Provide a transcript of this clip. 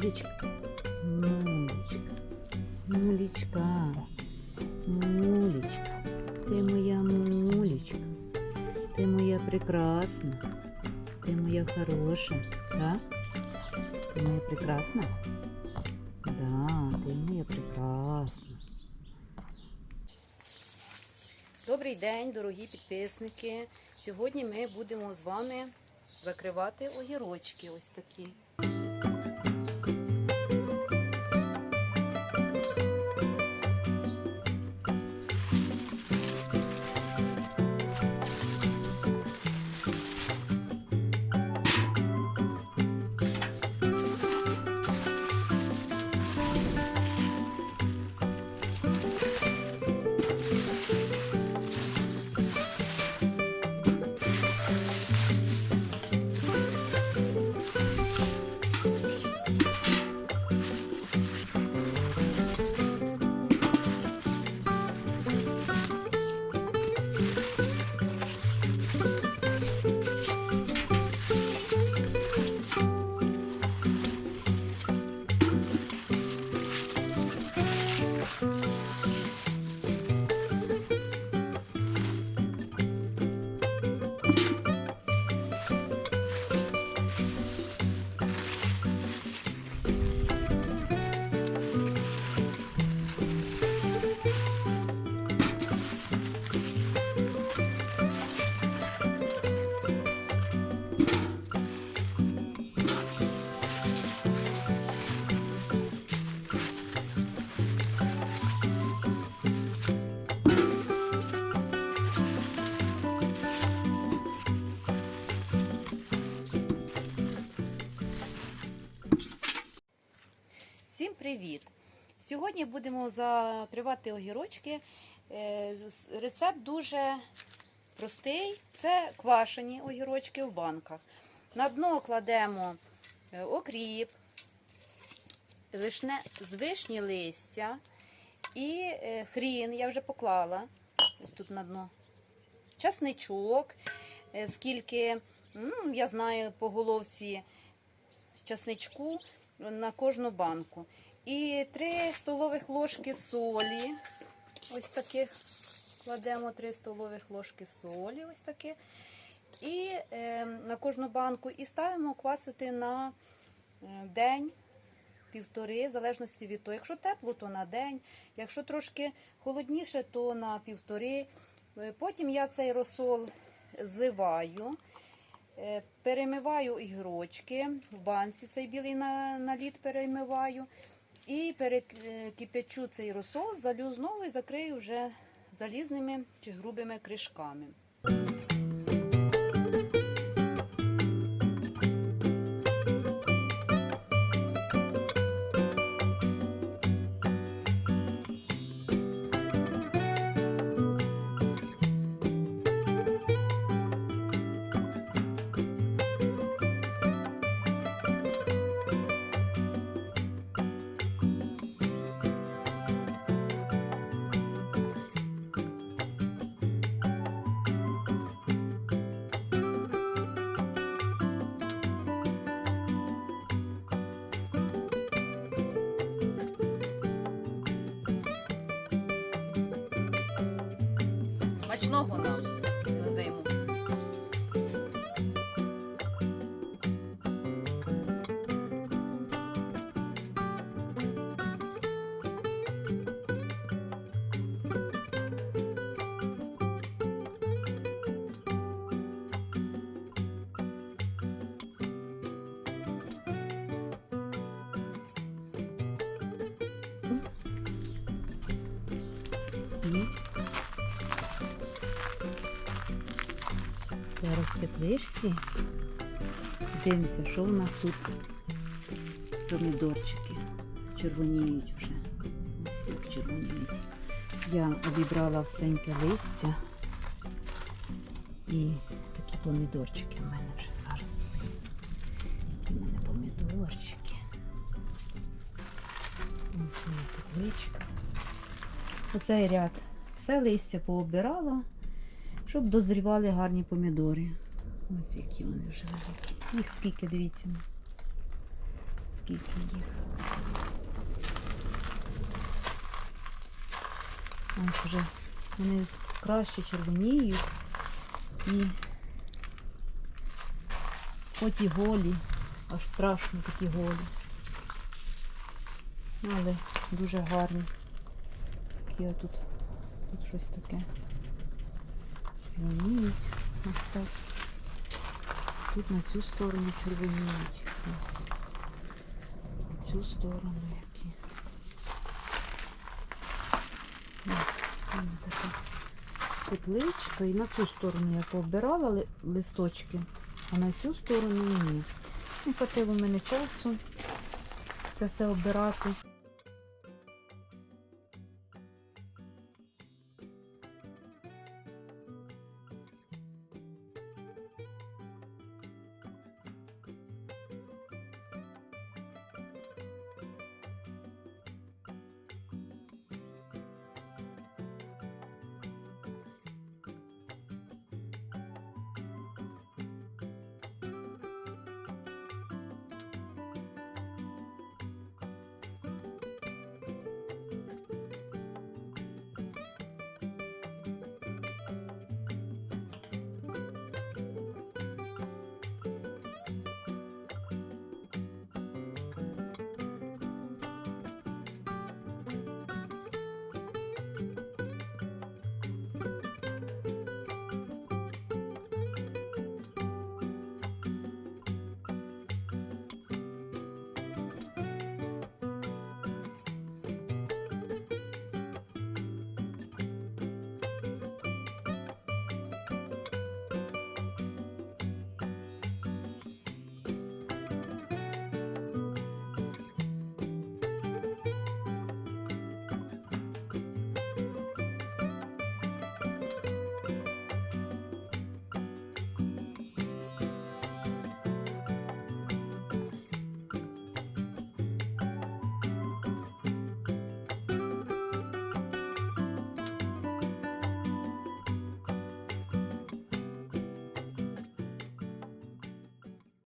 Мулечка. Мулечка. Мулечка. Мулечка. Ти моя мулечка. Ти моя прекрасна. Ти моя хороша. Да? Ти моя прекрасна? Да, ти моя прекрасна. Добрий день, дорогі підписники. Сьогодні ми будемо з вами закривати огірочки ось такі. Привіт! Сьогодні будемо закривати огірочки. Е, Рецепт дуже простий. Це квашені огірочки в банках. На дно кладемо е, окріп, вишне, з вишні листя і е, хрін, я вже поклала. Ось тут на дно. Часничок, скільки, м, я знаю, по головці часничку на кожну банку. І 3 столових ложки солі. Ось таких кладемо 3 столових ложки солі. Ось таке. І е, на кожну банку і ставимо квасити на е, день. Півтори, в залежності від того. Якщо тепло, то на день. Якщо трошки холодніше, то на півтори. Е, Потім я цей розсол зливаю. Е, Перемиваю ігрочки в банці, цей білий на- наліт перемиваю. І перекипячу цей розсол, залю знову і закрию вже залізними чи грубими кришками. Смачного нам Зараз в. Дивимося, що у нас тут помідорчики. Червоніють вже. Ось червоніють. Я обібрала всеньке листя. І такі помідорчики в мене вже зараз. Такі мене помідорчики. Ось моя тепличка. Оцей ряд все листя пообирала, щоб дозрівали гарні помідори. Ось які вони вже великі. Їх скільки, дивіться. Скільки їх. Ось вже вони краще червоніють і хоч і голі, аж страшно такі голі. Ну, Але дуже гарні. Такі отут, тут щось таке. Червоніють. Ось. Тут на цю сторону червоніють. Ось. На цю сторону які. Ось така тепличка. І на цю сторону я пообирала листочки, а на цю сторону ні. Не хватило в мене часу це все обирати.